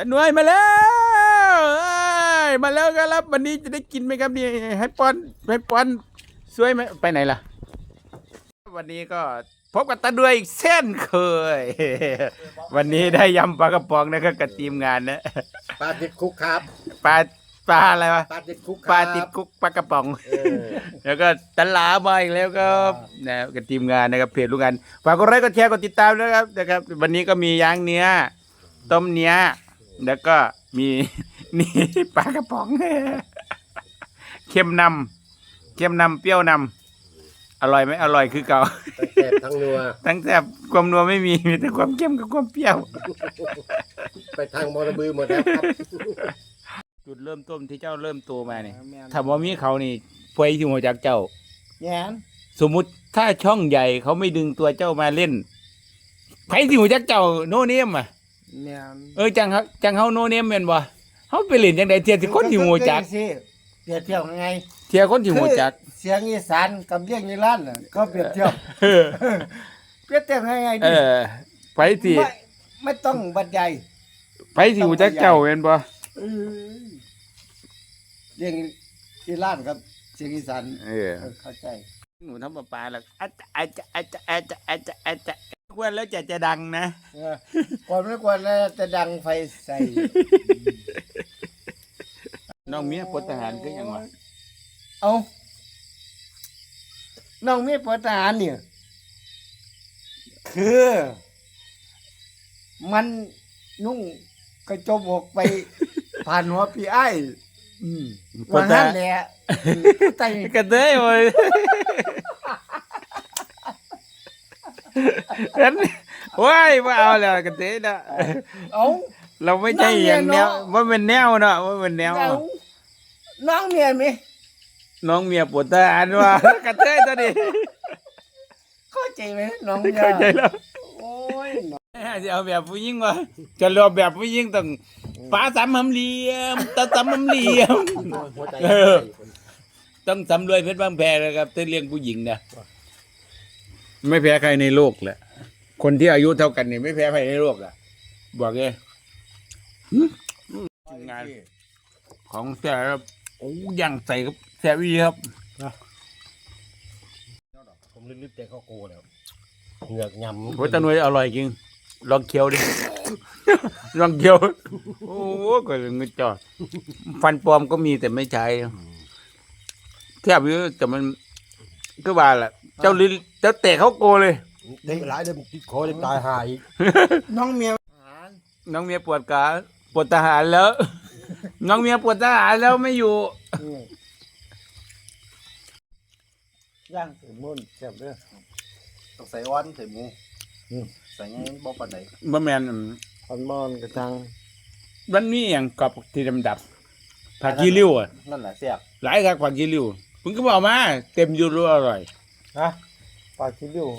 ตาหน่วยมาแล้วเอ้ยมาแล้วครับวันนี้จะได้กินไหมครับนี่ให้ปอนให้ปอนสวยไหมไปไหนล่ะ วันนี้ก็พบกับตาด้วยอีกเส้นเคย วันนี้ได้ยำปลากระป๋องนะครับกับทีมงานนะปลาติดคุกครับปลาปลาอะไรวะปลาติดคุกปลาติดคุกปลากระป๋องเออแล้วก็ตลามาอีกแล้วก็นะกับทีมงานนะครับเพจลูกงานฝากกดไลค์กดแชร์กดติดตามนะครับนะครับ วันนี้ก็มีย่างเนื้อต้มเนื้อ แล้วก็มีนี่ปลากระป๋องเค็มนำเค็มนำเปรี้ยวนำอร่อยไหมอร่อยคือเก่าทั้งแสบทั้งนัวทั้งแซ่บความนัวไม่มีมีแต่ความเค็มกับความเปรี้ยว ไปทางมอระบือหมดแล้วครับจุดเริ่มต้นที่เจ้าเริ่มโตมาเนี่ยถ้าว่ามีเขานี่พวยที่หัวจากเจ้าแง่นสมมุติถ้าช่องใหญ่เขาไม่ดึงตัวเจ้ามาเล่นไผสิหูจักเจ้าโนเนมอะ แง่นเออจังครับจังเฮาโนเนมแม่นบ่เฮาไปเล่นจังไดเทียสิคนที่หูจักสิเปรียบเทียบไงเทียคนที่หูจักเสียงอีสานกับเรียงอีร้านน่ะก็เปรียบเทียบเออ เปรียบเทียบไงเอดิอไผสิไม่ไม่ต้องบรรยายไผสิหูจักเจ้าแม่นบ่เออเรียงอีร้านกับเสียงอีสานเออ เออเข้าใจ หนูทำปลาปลาแล้วอาจจะอาจจะอาจจะอาจจะอาจจะอาจจะ ควรแล้วจะจะดังนะเออก่อนไม่กวนแล้วจะดังไฟใส่ น้องเมียพลทหารคือหยังวะเอาน้องมีปทหารเนี่ย คือ มันนุ่งกระจมออกไป ผ่านหัวพี่ไอ้ายอืมพลวันทนั้นหารแหละแต่กระเทยโอ้ย เห็นว้ายว่าเอาแล้วกระเทยนะเอาเราไม่ใช่อย่างแนวน้องเมียเนอะว่าเป็นแนวเนาะว่าเป็นแนวเอาน้องเมียไหมน้องเมียปวดทหารว่ากระเทยตัวนี้เข้าใจไหมน้องเมียเข้าใจแล้วโอ้ยน้องจะเอาแบบผู้หญิงวะจะรอแบบผู้หญิงต้องฟ้าสามหำเหลี่ยมตาสามหำเหลี่ยมหัวใจเออต้องสำรวยเพชรบางแพรนะครับถ้าเลี้ยงผู้หญิงนะ ไม่แพ้ใครในโลกแหละ คนที่อายุเท่ากันเนี่ยไม่แพ้ใครในโลกอะ บอกเลยหึงานของแซ่บโอ้ย่างใส่กับแซ่บอีครับผมลึกๆแต่เขาโกแล้วเหงือกยำโอ้ยตะนวยอร่อยจริง ลองเคี้ยวดิ ลองเคี้ยว โอ้โหก็เงินจอดฟันปลอมก็มีแต่ไม่ใช้แทบเยอะแต่มันก็ว่าแหละ เจ้าลิ้นเจ้าเตะเขาโกเลย เด็กหลายเดือนติดคอเด็กตายหายน้องเมียน้องเมียปวดขาปวดทหารแล้ว น้องเมียปวดทหารแล้วไม่อยู่ ย่างถึงมุ่นเจ็บเด้อต้องใส่อ้อนใส่หมูใส่ไงบ่ปานใดบะแมนอืมคอนมอนกระชังมันมีอย่างกรอบที่ดำดับผักกีริ้วอะนั่นแหละแซ่บหลายครับผักกีริ้วคุณก็บอกมา เต็มอยูรู้อร่อย ฮะปลาคิริว